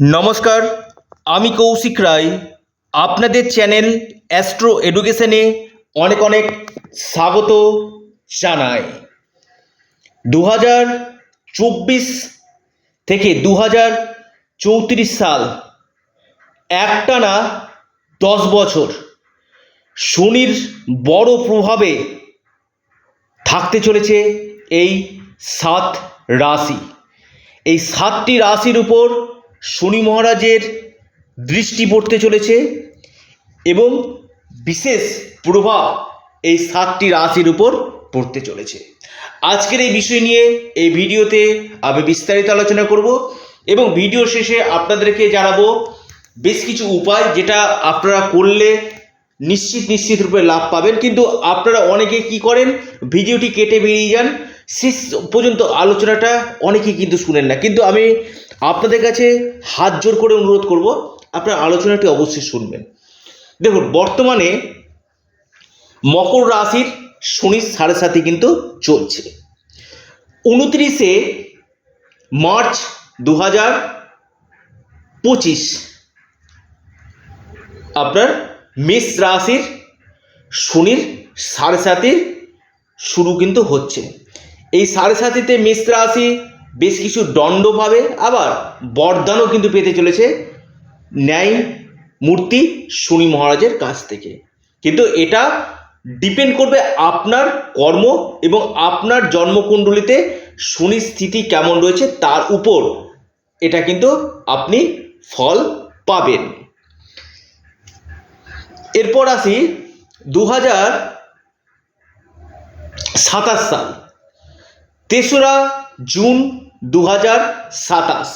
নমস্কার, আমি কৌশিক রায়। আপনাদের চ্যানেল অ্যাস্ট্রো এডুকেশনে অনেক অনেক স্বাগত জানাই। দু হাজার চব্বিশ থেকে দু হাজার চৌত্রিশ সাল, একটানা দশ বছর, শনির বড় প্রভাবে থাকতে চলেছে এই সাত রাশি। এই সাতটি রাশির উপর শনি মহারাজের দৃষ্টি পড়তে চলেছে এবং বিশেষ প্রভাব এই সাতটি রাশির উপর পড়তে চলেছে। আজকের এই বিষয় নিয়ে এই ভিডিওতে আমি বিস্তারিত আলোচনা করব এবং ভিডিও শেষে আপনাদেরকে জানাব বেশ কিছু উপায় যেটা আপনারা করলে নিশ্চিত নিশ্চিত রূপে লাভ পাবেন। কিন্তু আপনারা অনেকে কি করেন? ভিডিওটি কেটে বেরিয়ে যান। শেষ পর্যন্ত আলোচনাটা অনেকেই কিন্তু শুনেন না। কিন্তু আমি আপনাদের কাছে হাত জোর করে অনুরোধ করব, আপনার আলোচনাটি অবশ্যই শুনবেন। দেখুন, বর্তমানে মকর রাশির শনির সাড়ে সাথে কিন্তু চলছে। উনত্রিশে মার্চ দু হাজার পঁচিশ আপনার মেষ রাশির শনির সাড়ে সাথে শুরু কিন্তু হচ্ছে। এই সাড়ে সাতিতে মেষ রাশি বেশ কিছু দণ্ড পাবে, আবার বরদানও কিন্তু পেতে চলেছে ন্যায় মূর্তি শনি মহারাজের কাছ থেকে। কিন্তু এটা ডিপেন্ড করবে আপনার কর্ম এবং আপনার জন্মকুণ্ডলিতে শনির স্থিতি কেমন রয়েছে, তার উপর এটা কিন্তু আপনি ফল পাবেন। এরপর আসি দু হাজার সাতাশ সাল। তেসরা জুন দু হাজার সাতাশ।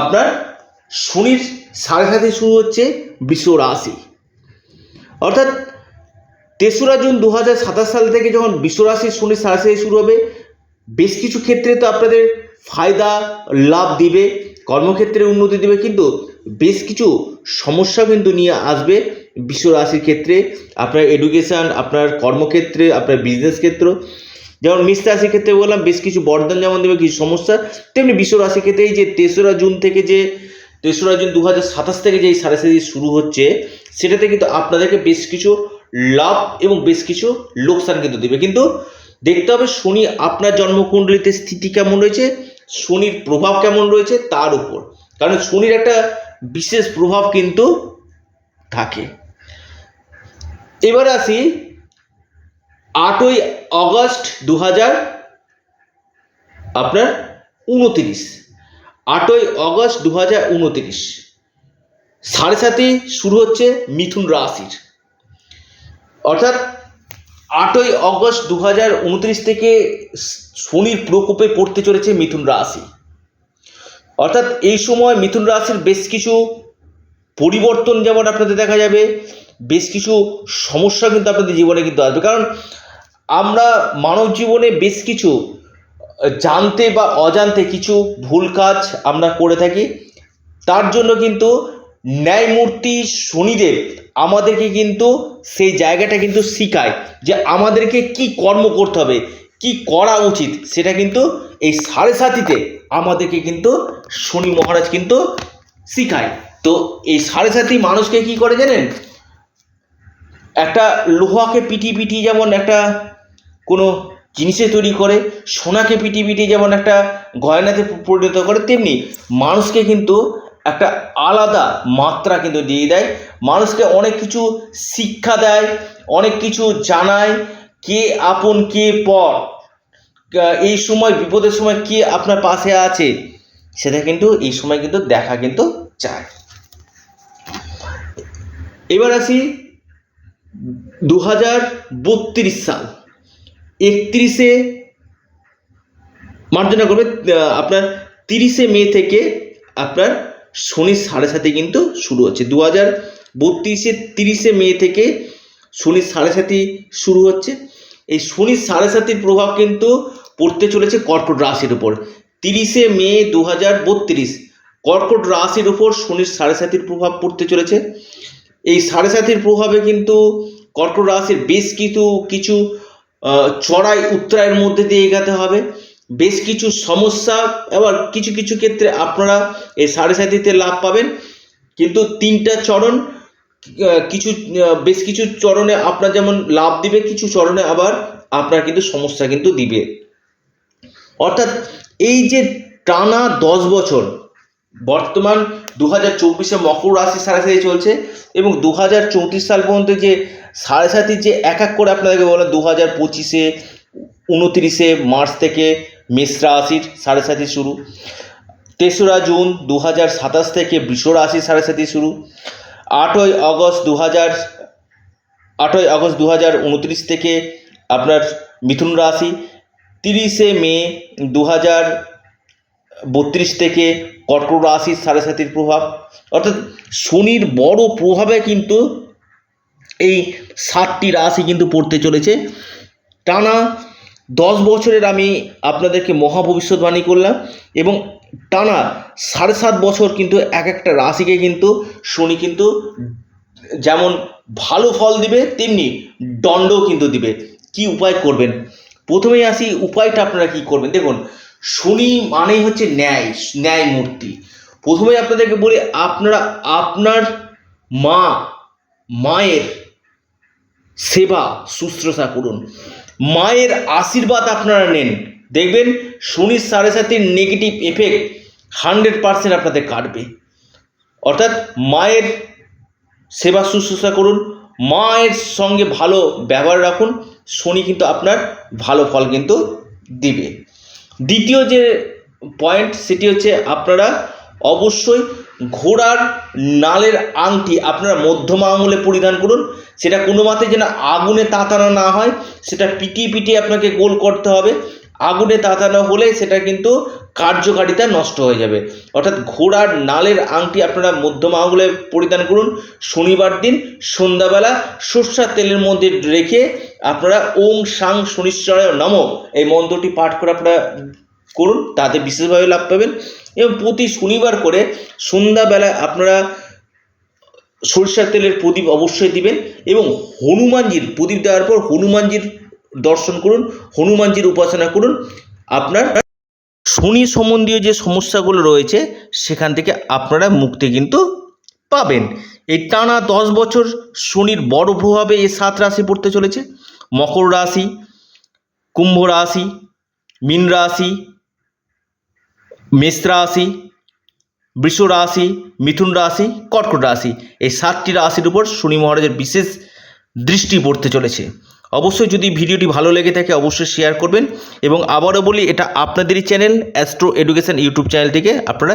আপনার শনির সাড়ে সাথে শুরু হচ্ছে বিশ্ব রাশি। অর্থাৎ তেসরা জুন দু হাজার সাতাশ সাল থেকে যখন বিশ্ব রাশির শনির সাড়ে সাথে শুরু হবে, বেশ কিছু ক্ষেত্রে তো আপনাদের ফায়দা, লাভ দিবে, কর্মক্ষেত্রে উন্নতি দিবে, কিন্তু বেশ কিছু সমস্যা কিন্তু নিয়ে আসবে বিশ্ব রাশির ক্ষেত্রে। আপনার এডুকেশান আপনার কর্মক্ষেত্রে, আপনার বিজনেস ক্ষেত্র যেমন মিস রাশির ক্ষেত্রে বললাম, বেশ কিছু বরদান যেমন দেবে, কিছু সমস্যা। তেমনি বিশ্ব রাশির ক্ষেত্রে এই যে তেসরা জুন থেকে যে, তেসরা জুন দু সাতাশ থেকে যে এই সাড়ে সাথে শুরু হচ্ছে, সেটাতে কিন্তু আপনাদেরকে বেশ কিছু লাভ এবং বেশ কিছু লোকসান কিন্তু দেবে। কিন্তু দেখতে হবে শনি আপনার জন্মকুণ্ডলিতে স্থিতি কেমন রয়েছে, শনির প্রভাব কেমন রয়েছে তার উপর। কারণ শনির একটা বিশেষ প্রভাব কিন্তু থাকে। এবার আসি আটই অগস্ট দু হাজার আপনার উনতিরিশ। আটই অগস্ট দু হাজার উনতিরিশ। সাড়ে সাথে শুরু হচ্ছে মিথুন রাশির। অর্থাৎ আটই অগস্ট দু হাজার উনত্রিশ থেকে শনির প্রকোপে পড়তে চলেছে মিথুন রাশি। অর্থাৎ এই সময় মিথুন রাশির বেশ কিছু পরিবর্তন যেমন আপনাদের দেখা যাবে, বেশ কিছু সমস্যা কিন্তু আপনাদের জীবনে কিন্তু আসবে। কারণ আমরা মানব জীবনে বেশ কিছু জানতে বা অজান্তে কিছু ভুল কাজ আমরা করে থাকি। তার জন্য কিন্তু ন্যায়মূর্তি শনিদেব আমাদেরকে কিন্তু সেই জায়গাটা কিন্তু শিখায় যে আমাদেরকে কি কর্ম করতে হবে, কি করা উচিত। সেটা কিন্তু এই সাড়ে সাতিতে আমাদেরকে কিন্তু শনি মহারাজ কিন্তু শিখায়। তো এই সাড়ে সাতি মানুষকে কি করে জানেন? একটা লোহাকে পিটি পিটি যেমন একটা কোনো জিনিসে তৈরি করে, সোনাকে পিটি পিটি যেমন একটা গয়নাতে পরিণত করে, তেমনি মানুষকে কিন্তু একটা আলাদা মাত্রা কিন্তু দিয়ে দেয়। মানুষকে অনেক কিছু শিক্ষা দেয়, অনেক কিছু জানায়, কে আপন, কে পর। এই সময়, বিপদের সময় কে আপনার পাশে আছে, সেটা কিন্তু, এই সময় কিন্তু দেখা কিন্তু চায় এবার আসি দু হাজার বত্রিশ সাল। একত্রিশে মার্জনা করবে আপনার তিরিশে মে থেকে আপনার শনির সাড়ে সাথে কিন্তু শুরু হচ্ছে। দু হাজার বত্রিশে তিরিশে মে থেকে শনির সাড়ে সাথে শুরু হচ্ছে। এই শনির সাড়ে সাতির প্রভাব কিন্তু পড়তে চলেছে কর্কট রাশির উপর। তিরিশে মে দু হাজার বত্রিশ কর্কট রাশির উপর শনির সাড়ে সাতির প্রভাব পড়তে চলেছে। এই সাড়ে সাতির প্রভাবে কিন্তু কর্কট রাশির বেশ কিছু কিছু চড়াই উত্তরায়ের মধ্যে দিয়ে এগাতে হবে। বেশ কিছু সমস্যা, আবার কিছু কিছু ক্ষেত্রে আপনারা এই সাড়ে সাতিতে লাভ পাবেন। কিন্তু তিনটা চরণ কিছু বেশ কিছু চরণে আপনার যেমন লাভ দিবে, কিছু চরণে আবার আপনার কিন্তু সমস্যা কিন্তু দিবে। অর্থাৎ এই যে টানা দশ বছর বর্তমান দু হাজার চব্বিশে মকর রাশি সাড়ে চলছে এবং দু হাজার চৌত্রিশ সাল পর্যন্ত যে সাড়ে যে এক এক করে আপনাদেরকে বললাম দু হাজার পঁচিশে, উনতিরিশে মার্চ থেকে মেষ রাশির সাড়ে শুরু। তেসরা জুন দু হাজার সাতাশ থেকে বৃষ রাশির সাড়ে সাথী শুরু। আটই আগস্ট দু হাজার আটই আগস্ট দু হাজার উনত্রিশ থেকে আপনার মিথুন রাশি। তিরিশে মে দু হাজার বত্রিশ থেকে কর্কট রাশির সাড়ে সাতির প্রভাব। অর্থাৎ শনির বড় প্রভাবে কিন্তু এই সাতটি রাশি কিন্তু পড়তে চলেছে। টানা দশ বছরের আমি আপনাদেরকে মহা ভবিষ্যৎবাণী করলাম এবং টানা সাড়ে সাত বছর কিন্তু এক একটা রাশিকে কিন্তু শনি কিন্তু যেমন ভালো ফল দিবে, তেমনি দণ্ডও কিন্তু দিবে। কি উপায় করবেন? প্রথমেই আসি, উপায়টা আপনারা কি করবেন? দেখুন শনি মানেই হচ্ছে ন্যায় ন্যায় মূর্তি প্রথমে আপনাদেরকে বলি, আপনারা, আপনার মা, মায়ের সেবা, শুশ্রূষা করুন। মায়ের আশীর্বাদ আপনারা নেন। দেখবেন, শনির সাড়ে সাথে নেগেটিভ এফেক্ট হান্ড্রেড পার্সেন্ট আপনাদের কাটবে। অর্থাৎ মায়ের সেবা, শুশ্রূষা করুন। মায়ের সঙ্গে ভালো ব্যবহার রাখুন। শনি কিন্তু আপনার ভালো ফল কিন্তু দিবে। দ্বিতীয় যে পয়েন্ট সেটি হচ্ছে আপনারা অবশ্যই ঘোড়ার নালের আংটি আপনারা মধ্যমা আঙুলে পরিধান করুন। সেটা কোনো মতে যেন আগুনে তাতানো না হয়, সেটা পিটিয়ে পিটিয়ে আপনাকে গোল করতে হবে। আগুনে তাতানো হলে সেটা কিন্তু কার্যকারিতা নষ্ট হয়ে যাবে। অর্থাৎ ঘোড়ার নালের আংটি আপনারা মধ্যমা আঙুলে পরিধান করুন। শনিবার দিন সন্ধ্যাবেলা সর্ষার তেলের মধ্যে রেখে আপনারা ওং সাং শনিশ্চরায় নম এই মন্ত্রটি পাঠ করে আপনারা করুন, তাতে বিশেষভাবে লাভ পাবেন। এবং প্রতি শনিবার করে সন্ধ্যাবেলায় আপনারা সরিষার তেলের প্রদীপ অবশ্যই দিবেন এবং হনুমানজির প্রদীপ দেওয়ার পর হনুমানজির দর্শন করুন, হনুমানজির উপাসনা করুন। আপনার শনি সম্বন্ধীয় যে সমস্যাগুলো রয়েছে, সেখান থেকে আপনারা মুক্তি কিন্তু পাবেন। এই টানা দশ বছর শনির বড় প্রভাবে এই সাত রাশি পড়তে চলেছে। মকর রাশি, কুম্ভ রাশি, মীন রাশি, মেষ রাশি, বৃষ রাশি, মিথুন রাশি, কর্কট রাশি। এই সাতটি রাশির উপর শনি মহারাজের বিশেষ দৃষ্টি পড়তে চলেছে। অবশ্যই যদি ভিডিওটি ভালো লেগে থাকে অবশ্যই শেয়ার করবেন এবং আবারও বলি, এটা আপনাদেরই চ্যানেল অ্যাস্ট্রো এডুকেশন ইউটিউব চ্যানেলটিকে আপনারা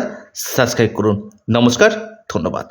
সাবস্ক্রাইব করুন। নমস্কার, ধন্যবাদ।